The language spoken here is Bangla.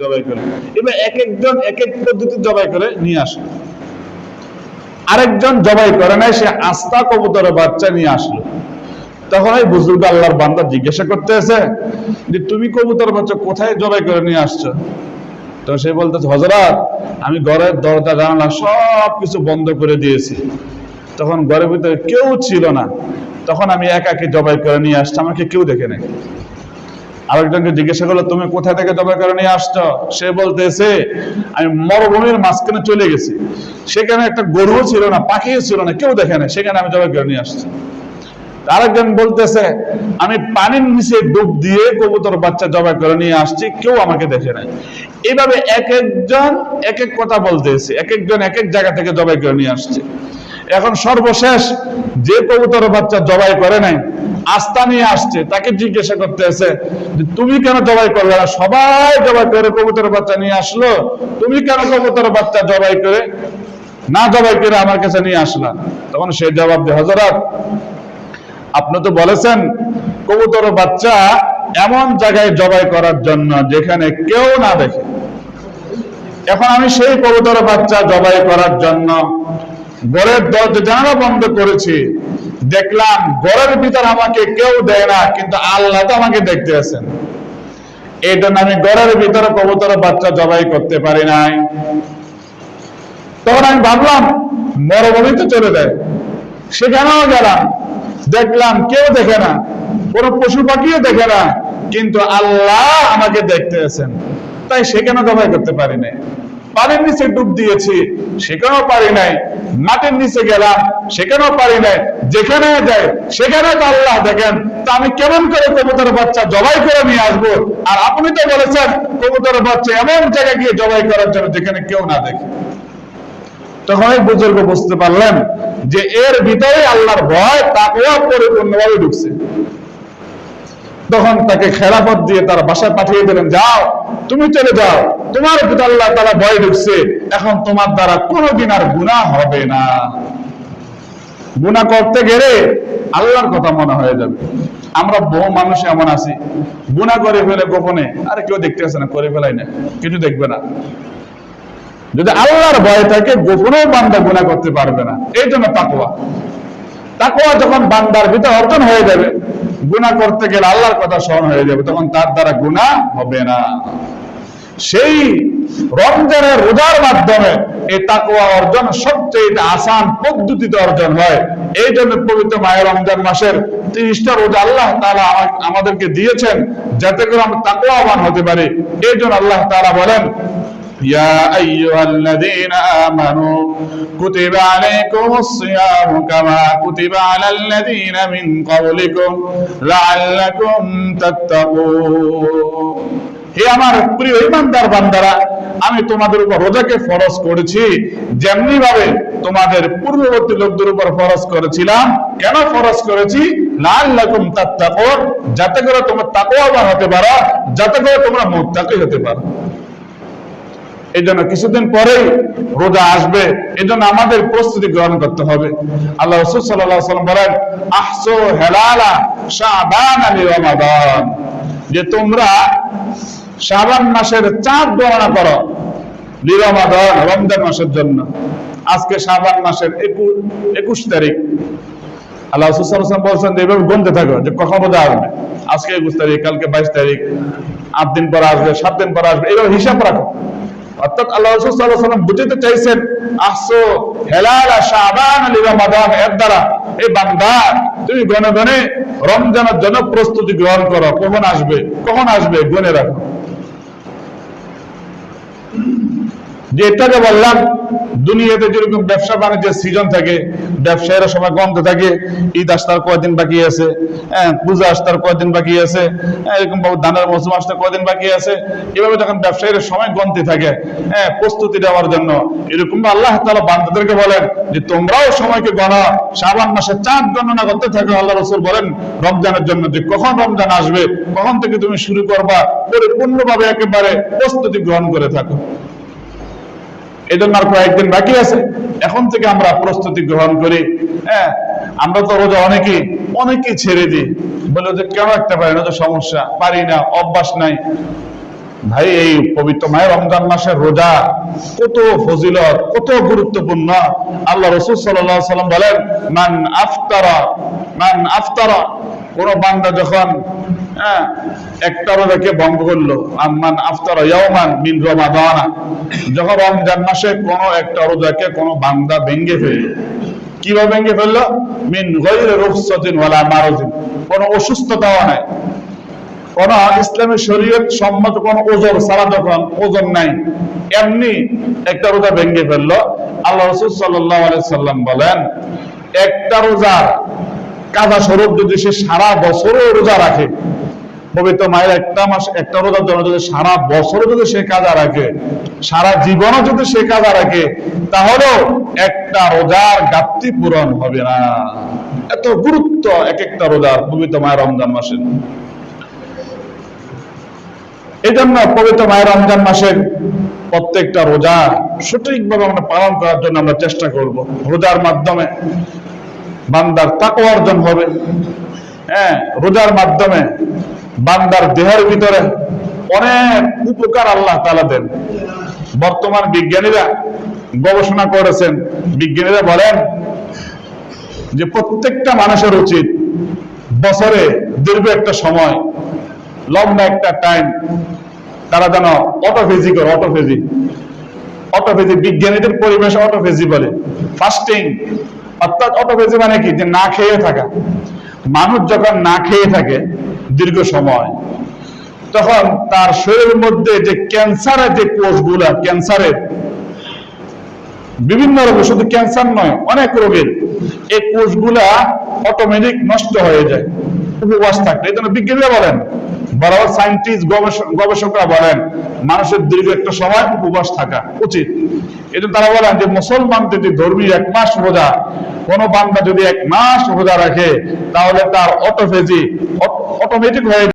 জবাই করে। এবার এক একজন এক এক পদ্ধতি জবাই করে, নিয়ে আসে আরেকজন জবাই করে নাই, সে আস্থা কবুতরের বাচ্চা নিয়ে আসলো। তখন ওই বুজুর্গ আল্লাহর বান্দা জিজ্ঞাসা করতে আছে যে, তুমি কবুতর বাচ্চা কোথায় জবাই করে নিয়ে আসছো? তো সে বলতেছে হজরত আমি ঘরের দরজা, জানালা সব কিছু বন্ধ করে দিয়েছি। তখন ঘরের ভিতরে কেউ ছিল না। তখন আমি একাকে জবাই করে নিয়ে আসছি, আমাকে কেউ দেখে নেই আরেকজনকে জিজ্ঞাসা করল, তুমি কোথা থেকে জবাই করে নিয়ে আসছো? সে বলতেছে, আমি মরুভূমির মাঝখানে চলে গেছি। সেখানে একটা গরুও ছিল না, পাখিও ছিল না, কেউ দেখে না সেখানে আমি জবাই করে নিয়ে আসছি। আরেকজন বলতেছে, আমি পানির নিচে ডুব দিয়ে কবুতর বাচ্চা জবাই করে নিয়ে আসছি, কেউ আমাকে দেখে নাই। এইভাবে এক একজন এক এক কথা বলতেছে, এক একজন এক এক জায়গা থেকে জবাই করে নিয়ে আসছে। এখন সর্বশেষ যে কবুতর বাচ্চা জবাই করে নাই, আস্থা নিয়ে আসছে, তাকে জিজ্ঞাসা করতে আছে তুমি কেন জবাই করবে না? সবাই জবাই করে, কবুতর বাচ্চা নিয়ে আসলো। তুমি কেন কবুতর বাচ্চা জবাই করে, না জবাই করে আমার কাছে নিয়ে আসলা? তখন সে জবাব দিয়ে হজরত আপনি তো বলেছেন কবুতর বাচ্চা এমন জায়গায় জবাই করার জন্য যেখানে কেউ না দেখে। এখন আমি সেই কবুতর বাচ্চা জবাই করার জন্য ঘরের দরজা জানালা বন্ধ করেছি। দেখলাম ঘরের ভিতর আমাকে কেউ দেয় না, কিন্তু আল্লাহ তো আমাকে দেখতে আছেন। আমি ভিতরে কবুতর বাচ্চা জবাই করতে পারি নাই। তখন আমি ভাবলাম মরুভূমিতে চলে যায়। সেখানেও গেলাম। দেখলাম কেউ দেখে না, কোনো পশু পাখিও দেখে না, কিন্তু আল্লাহ আমাকে দেখতে আছেন। তাই সেখানে জবাই করতে পারি নাই। পানির নিচে ডুব দিয়েছি, সেখানেও পারি নাই। মাটির নিচে গেলাম, সেখানেও পারি নাই। যেখানে যাই, সেখানে তো আল্লাহ দেখেন। তা আমি কেমন করে কবুতর বাচ্চা জবাই করে নিয়ে আসব? আর আপনি তো বলেছেন কবুতর বাচ্চা এমন জায়গায় গিয়ে জবাই করার জন্য যেখানে কেউ না দেখে। তখন এই বুজুর্গ বুঝতে পারলেন যে এর ভিতরে আল্লাহর ভয় তাকেও পরিপূর্ণভাবে ঢুকছে। তখন তাকে খেলাফত দিয়ে তার বাসায় পাঠিয়ে দিলেন, যাও তুমি চলে যাও। তোমার ভিতরে আল্লাহ তারা ভয় ঢুকছে। এখন তোমার দ্বারা কোনোদিন আর গুণা হবে না। গুণা করতে গেলে আল্লাহর কথা মনে হয়ে যাবে। আমরা বহু মানুষ এমন আছি। গুণা করে ফেলে গোপনে। আরে কেউ দেখতে আসে না, করে ফেলাই না। কিছু দেখবে না। যদি আল্লাহর ভয় থাকে, গোপনেও বান্দা গুণা করতে পারবে না। এই জন্য তাকুয়া তাকুয়া যখন বান্দার ভিতরে অর্জন হয়ে যাবে গুণা করতে গেলে আল্লাহর কথা স্মরণ হয়ে যাবে, তখন তার দ্বারা গুণা হবে না। সেই রমজানের রোজার মাধ্যমে এই তাকুয়া অর্জন সবচেয়ে আসান পদ্ধতিতে অর্জন হয় এই জন্য পবিত্র মায়ের রমজান মাসের তিরিশটা রোজা আল্লাহ তাআলা আমা- আমাদেরকে দিয়েছেন যাতে করে আমরা তাকুয়াবান হতে পারি এই জন্য আল্লাহ তাআলা বলেন يا أيها الذين آمنوا كتب عليكم الصيام كما كتب على الذين من قبلكم لعلكم تتقون হে আমার প্রিয় ইমানদার বান্দারা, আমি তোমাদের উপর রোজাকে ফরজ করেছি। যেমনি ভাবে তোমাদের পূর্ববর্তী লোকদের উপর ফরজ করেছিলাম, কেন ফরজ করেছি? লাল লাকুম তাত্তাকুন, যাতে করে তোমরা তাকওয়াবান হতে পারো, যাতে করে তোমরা মুত্তাকি হতে পারো। এই জন্য কিছুদিন পরেই রোজা আসবে, এই জন্য আমাদের প্রস্তুতি গ্রহণ করতে হবে। আল্লাহ রসুল সাল্লাহ সাল্লাম বলেন, আহসো হেলালা শাবান আলী রমাদান। যে তোমরা শাবান মাসের চাঁদ গণনা করো। লিরমাদান রমজান মাসের জন্য। আজকে শাবান মাসের একুশ তারিখ। আল্লাহ বলছেন এভাবে গুনতে থাকো, যে কখন আসবে? আজকে একুশ তারিখ, কালকে বাইশ তারিখ, আট দিন পর আসবে, সাত দিন পর আসবে, এইভাবে হিসাব রাখো। অর্থাৎ আল্লাহ রসুল সাল্লাল্লাহু আলাইহি চাইছেন আসো হেলাল শাবান আলী রমাদান। এর দ্বারা এই বান্দা, তুমি গনে গনে রমজানের জন্য প্রস্তুতি গ্রহণ করো। কখন আসবে? কখন আসবে? গনে রাখো। যে এটাকে বললাম দুনিয়াতে যেরকম ব্যবসা বাণিজ্যের সিজন থাকে ব্যবসায়ীরা সময় কমতে থাকে ঈদ আসতার কয়দিন বাকি আছে হ্যাঁ পূজা আসতার কয়দিন বাকি আছে হ্যাঁ, এরকম ধানের মৌসুম আসতে কয়দিন বাকি আছে এভাবে যখন ব্যবসায়ীরা সময় গমতে থাকে হ্যাঁ প্রস্তুতি নেওয়ার জন্য এরকম আল্লাহ তালা বান্দাদেরকে বলেন যে তোমরাও সময়কে গণা শ্রাবণ মাসে চাঁদ গণনা করতে থাকো আল্লাহ রসুল বলেন রমজানের জন্য যে কখন রমজান আসবে কখন থেকে তুমি শুরু করবা পরিপূর্ণভাবে একেবারে প্রস্তুতি গ্রহণ করে থাকো। এই জন্য আর কয়েকদিন বাকি আছে। এখন থেকে আমরা প্রস্তুতি গ্রহণ করি। হ্যাঁ আমরা তো রোজা অনেকেই অনেকেই ছেড়ে দিই। বলে যে কেন পারি না? তো সমস্যা, পারি না, অভ্যাস নাই। ভাই, এই পবিত্র মায়ের রমজান মাসের রোজা কত ফজিলত, কত গুরুত্বপূর্ণ। আল্লাহ রসুল সাল্লাম বলেন, মান আফতারা মান আফতারা কোন বান্দা যখন হ্যাঁ, একটা রোজাকে ভঙ্গ করল আম্মান আফতারা ইয়াওমান মিন যখন রমজান মাসে কোন একটা রোজাকে কোন বান্দা ভেঙ্গে ফেলল কীভাবে ভেঙে ফেলল? মিন ওয়ালা মারাজিন কোন নাই। কোন ইসলামের শরীয়ত সম্মত কোন ওজন সারা যখন ওজন নাই এমনি একটা রোজা ভেঙে ফেলল। আল্লাহ রসুল সাল্লাহ সাল্লাম বলেন একটা রোজার কাজা স্বরূপ যদি সে সারা বছরও রোজা রাখে, পবিত্র মায়ের একটা মাস, একটা রোজার জন্য যদি সারা বছর যদি সে কাজা রাখে, সারা জীবনও যদি সে কাজা রাখে, তাহলেও একটা রোজার ঘাটতি পূরণ হবে না। এত গুরুত্ব এক একটা রোজার পবিত্র মায়ের রমজান মাসের। এই জন্য পবিত্র মায়ের রমজান মাসের প্রত্যেকটা রোজা সঠিকভাবে আমরা পালন করার জন্য আমরা চেষ্টা করব। রোজার মাধ্যমে বান্দার তাকও অর্জন হবে। হ্যাঁ রোজার মাধ্যমে বান্দার দেহের ভিতরে অনেক উপকার আল্লাহ তালা দেন। বর্তমান বিজ্ঞানীরা গবেষণা করেছেন। বিজ্ঞানীরা বলেন যে প্রত্যেকটা মানুষের উচিত বছরে দীর্ঘ একটা সময়, লম্বা একটা টাইম তারা যেন অটোফেজি করে অটোফেজি অটোফেজি বিজ্ঞানীদের পরিবেশে অটোফেজি বলে। ফাস্টিং অর্থাৎ অটোফেজি মানে কি? যে না খেয়ে থাকা। মানুষ যখন না খেয়ে থাকে, দীর্ঘ সময়, তখন তার শরীরের মধ্যে যে ক্যান্সারের যে কোষগুলা, ক্যান্সারের বিভিন্ন রোগে, শুধু ক্যান্সার নয়, অনেক রোগের, এই কোষগুলা অটোমেটিক নষ্ট হয়ে যায়, উপবাস থাকলে। এই জন্য বিজ্ঞানীরা বলেন বরাবর সায়েন্টিস্ট গবেষকরা বলেন, মানুষের দীর্ঘ একটা সময় উপবাস থাকা উচিত। জন্য তারা বলেন যে মুসলমান যদি ধর্মী এক মাস রোজা, কোন বান্দা যদি এক মাস রোজা রাখে, তাহলে তার অটোফেজি অটোমেটিক হয়ে